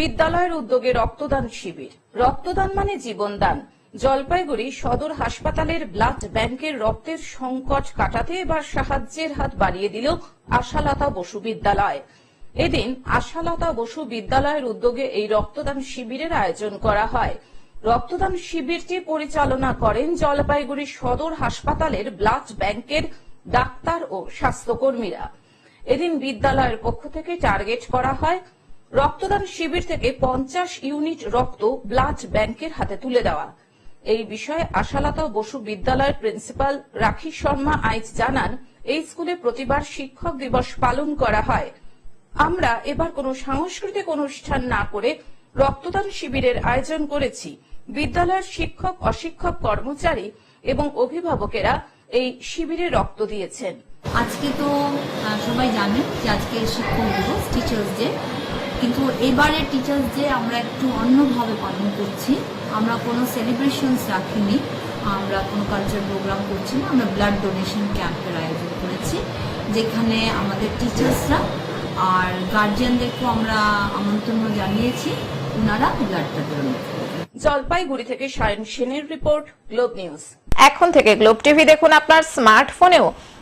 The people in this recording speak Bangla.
বিদ্যালয়ের উদ্যোগে রক্তদান শিবির। রক্তদান মানে জীবনদান। জলপাইগুড়ি সদর হাসপাতালের ব্লাড ব্যাংকের রক্তের সংকট কাটাতে এবার সাহায্যের হাত বাড়িয়ে দিল আশালতা বসু বিদ্যালয়। এদিন আশালতা বসু বিদ্যালয়ের উদ্যোগে এই রক্তদান শিবিরের আয়োজন করা হয়। রক্তদান শিবিরটি পরিচালনা করেন জলপাইগুড়ি সদর হাসপাতালের ব্লাড ব্যাংকের ডাক্তার ও স্বাস্থ্যকর্মীরা। এদিন বিদ্যালয়ের পক্ষ থেকে টার্গেট করা হয় রক্তদান শিবির থেকে পঞ্চাশ ইউনিট রক্ত ব্লাড ব্যাংকের হাতে তুলে দেওয়া। এই বিষয়ে আশালতা বসু বিদ্যালয়ের প্রিন্সিপাল রাখি শর্মা আইচ জানান, এই স্কুলে প্রতিবার শিক্ষক দিবস পালন করা হয়। আমরা এবার কোনো সাংস্কৃতিক অনুষ্ঠান না করে রক্তদান শিবিরের আয়োজন করেছি। বিদ্যালয়ের শিক্ষক, অশিক্ষক কর্মচারী এবং অভিভাবকেরা এই শিবিরে রক্ত দিয়েছেন। আজকে তো সবাই জানেন যে আজকে শিক্ষক দিবস টিচার্স ডে কিন্তু এবারে টিচার্স ডে আমরা একটু অন্যভাবে পালন করছি আমরা কোনো সেলিব্রেশনস রাখিনি আমরা কোনো কালচার প্রোগ্রাম করছি না আমরা ব্লাড ডোনেশন ক্যাম্পের আয়োজন করেছি যেখানে আমাদের টিচার্সরা আর গার্জিয়ানদেরকেও আমরা আমন্ত্রণ জানিয়েছি ওনারা ব্লাডটা ডোনেট জলপাইগুড়ি থেকে সায়ন সেনের রিপোর্ট গ্লোব নিউজ এখন থেকে গ্লোব টিভি দেখুন আপনার স্মার্টফোনেও